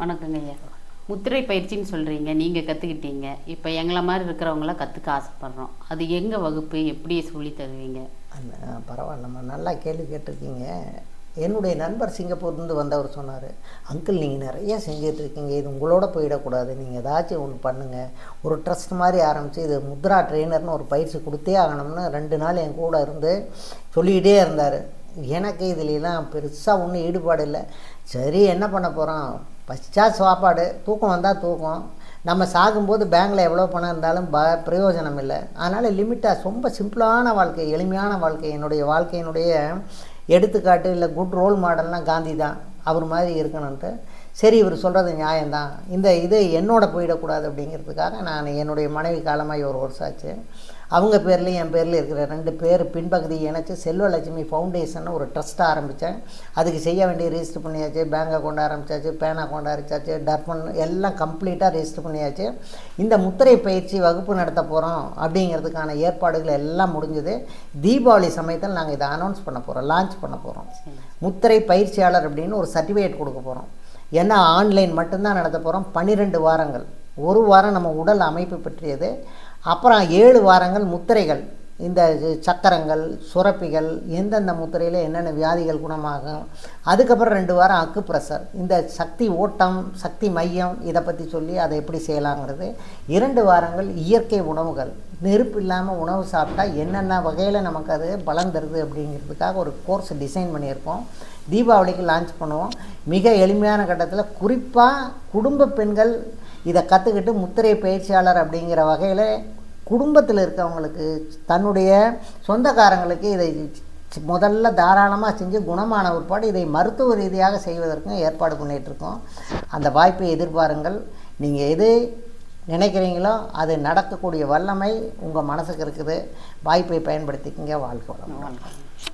வணக்கங்க ஐயா. முத்திரை பயிற்சின்னு சொல்கிறீங்க நீங்கள் கற்றுக்கிட்டீங்க இப்போ எங்களை மாதிரி இருக்கிறவங்களாம் கற்றுக்க ஆசைப்பட்றோம். அது எங்கே வகுப்பு எப்படி சொல்லி தருவீங்க? அந்த பரவாயில்லம்மா நல்லா கேள்வி கேட்டிருக்கீங்க. என்னுடைய நண்பர் சிங்கப்பூர்லேருந்து வந்தவர் சொன்னார் அங்கிள் நீங்கள் நிறைய செஞ்சிட்ருக்கீங்க. இது உங்களோட போயிடக்கூடாது. நீங்கள் ஏதாச்சும் ஒன்று பண்ணுங்கள் ஒரு ட்ரஸ்ட் மாதிரி ஆரம்பித்து இது முத்ரா ட்ரெயினர்னு ஒரு பயிற்சி கொடுத்தே ஆகணும்னு ரெண்டு நாள் என் கூட இருந்து சொல்லிக்கிட்டே இருந்தார். எனக்கு இதுலாம் பெருசாக ஒன்றும் ஈடுபாடு இல்லை. சரி என்ன பண்ண போகிறோம் பச்சா சாப்பாடு. தூக்கம் வந்தால் தூக்கம். நம்ம சாகும்போது பேங்கில் எவ்வளோ பணம் இருந்தாலும் ப பிரயோஜனம் இல்லை. அதனால் லிமிட்டாக ரொம்ப சிம்பிளான வாழ்க்கை எளிமையான வாழ்க்கை என்னுடைய வாழ்க்கையினுடைய எடுத்துக்காட்டு இல்லை குட் ரோல் மாடல்னால் காந்தி தான் அவர் மாதிரி இருக்கணும்ன்ட்டு. சரி இவர் சொல்கிறது நியாயம்தான். இந்த இது என்னோட போயிடக்கூடாது அப்படிங்கிறதுக்காக நான் என்னுடைய மனைவி காலமாகி ஒரு வருஷம் ஆச்சு. அவங்க பேர்லேயும் என் பேரில் இருக்கிற ரெண்டு பேர் பின்பகுதியை இணைச்சி செல்வலட்சுமி ஃபவுண்டேஷன் ஒரு ட்ரஸ்ட் ஆரம்பித்தேன் அதுக்கு செய்ய வேண்டிய ரெஜிஸ்டர் பண்ணியாச்சு. பேங்க் அக்கௌண்ட் ஆரம்பித்தாச்சு பேன் அக்கௌண்ட் ஆரம்பித்தாச்சு டர்பன் எல்லாம் கம்ப்ளீட்டாக ரெஜிஸ்டர் பண்ணியாச்சு. இந்த முத்திரை பயிற்சி வகுப்பு நடத்த போகிறோம் அப்படிங்கிறதுக்கான ஏற்பாடுகள் எல்லாம் முடிஞ்சது. தீபாவளி சமயத்தில் நாங்கள் இதை அனௌன்ஸ் பண்ண போகிறோம் லான்ச் பண்ண போகிறோம் முத்திரை பயிற்சியாளர் அப்படின்னு ஒரு சர்டிஃபிகேட் கொடுக்க போகிறோம் ஏன்னா ஆன்லைன் மட்டும்தான் நடத்த போகிறோம் பன்னிரெண்டு வாரங்கள். ஒரு வாரம் நம்ம உடல் அமைப்பு பற்றியது. அப்புறம் ஏழு வாரங்கள் முத்திரைகள். இந்த சக்கரங்கள் சுரப்பிகள் எந்தெந்த முத்திரையில் என்னென்ன வியாதிகள் குணமாகும். அதுக்கப்புறம் ரெண்டு வாரம் அக்கு ப்ரெஷர் இந்த சக்தி ஓட்டம் சக்தி மையம் இதை பற்றி சொல்லி அதை எப்படி செய்யலாங்கிறது. இரண்டு வாரங்கள் இயற்கை உணவுகள். நெருப்பு இல்லாமல் உணவு சாப்பிட்டா என்னென்ன வகையில் நமக்கு அது பலன் தருது அப்படிங்கிறதுக்காக ஒரு கோர்ஸ் டிசைன் பண்ணியிருக்கோம். தீபாவளிக்கு லான்ச் பண்ணுவோம். மிக எளிமையான கட்டத்தில் குறிப்பாக குடும்ப பெண்கள் இதை கற்றுக்கிட்டு முத்திரை பயிற்சியாளர் அப்படிங்கிற வகையில் குடும்பத்தில் இருக்கவங்களுக்கு தன்னுடைய சொந்தக்காரங்களுக்கு இதை முதல்ல தாராளமாக செஞ்சு குணமான பிற்பாடு இதை மருத்துவ ரீதியாக செய்வதற்கும் ஏற்பாடு பண்ணிகிட்ருக்கோம் அந்த வாய்ப்பை எதிர்பாருங்கள். நீங்கள் எது நினைக்கிறீங்களோ அது நடக்கக்கூடிய வல்லமை உங்கள் மனசுக்கு இருக்குது. வாய்ப்பை பயன்படுத்திக்கங்க. வாழ்க்கை வாழ்க்கை